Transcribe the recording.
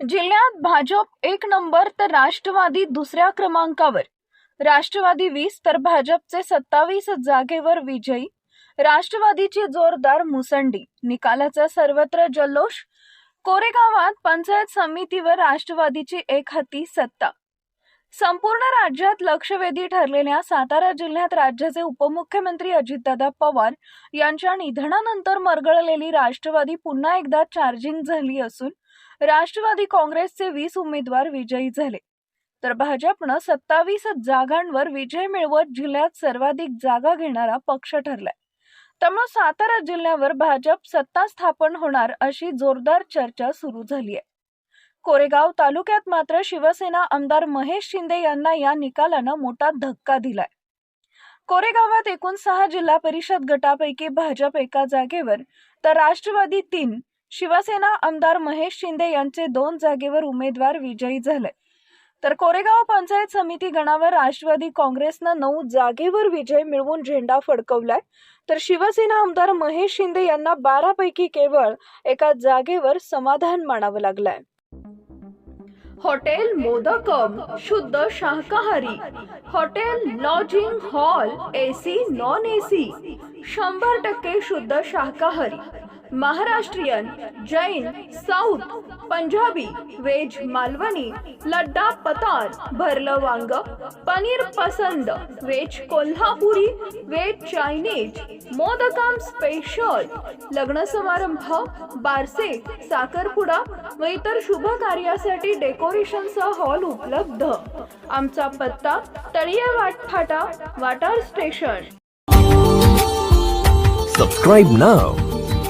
जिल्ह्यात भाजप एक नंबर तर राष्ट्रवादी दुसऱ्या क्रमांकावर. राष्ट्रवादी वीस तर भाजपचे सत्तावीस जागेवर विजयी. राष्ट्रवादीची जोरदार मुसंडी निकालाचा सर्वत्र जल्लोष. कोरेगावात पंचायत समितीवर राष्ट्रवादीची एक हाती सत्ता. संपूर्ण राज्यात लक्षवेधी ठरलेल्या सातारा जिल्ह्यात राज्याचे उपमुख्यमंत्री अजितदादा पवार यांच्या निधनानंतर मरगळलेली राष्ट्रवादी पुन्हा एकदा चार्जिंग झाली असून राष्ट्रवादी काँग्रेसचे वीस उमेदवार विजयी झाले. तर भाजपनं सत्तावीस जागांवर विजय मिळवत जिल्ह्यात सर्वाधिक जागा घेणारा पक्ष ठरलाय. त्यामुळे सातारा जिल्ह्यावर भाजप सत्ता स्थापन होणार अशी जोरदार चर्चा सुरू झाली आहे. कोरेगाव तालुक्यात मात्र शिवसेना आमदार महेश शिंदे यांना या निकालानं मोठा धक्का दिलाय. कोरेगावात एकूण सहा जिल्हा परिषद गटापैकी भाजप एका जागेवर तर राष्ट्रवादी तीन शिवसेना आमदार महेश शिंदे यांचे दोन जागेवर उमेदवार विजयी झाले. तर कोरेगाव पंचायत समिती गणावर राष्ट्रवादी काँग्रेसनं नऊ जागेवर विजय मिळवून झेंडा फडकवलाय. तर शिवसेना आमदार महेश शिंदे यांना बारापैकी केवळ एका जागेवर समाधान मानावं लागलंय. हॉटेल मोदकम शुद्ध शाकाहारी. Hotel lodging hall AC non AC. शंभर टक्के शुद्ध शाकाहारी. महाराष्ट्रीयन जैन साऊथ पंजाबी वेज मालवणी लड्डा पतार भरलं वांग पनीर पसंद veg Kolhapuri veg Chinese Modakam special लग्न समारंभ बारसे साखरपुडा व इतर शुभ कार्यासाठी डेकोरेशनचा हॉल उपलब्ध. आमचा पत्ता तळिया वाटफाटा वाटार स्टेशन. Subscribe नाव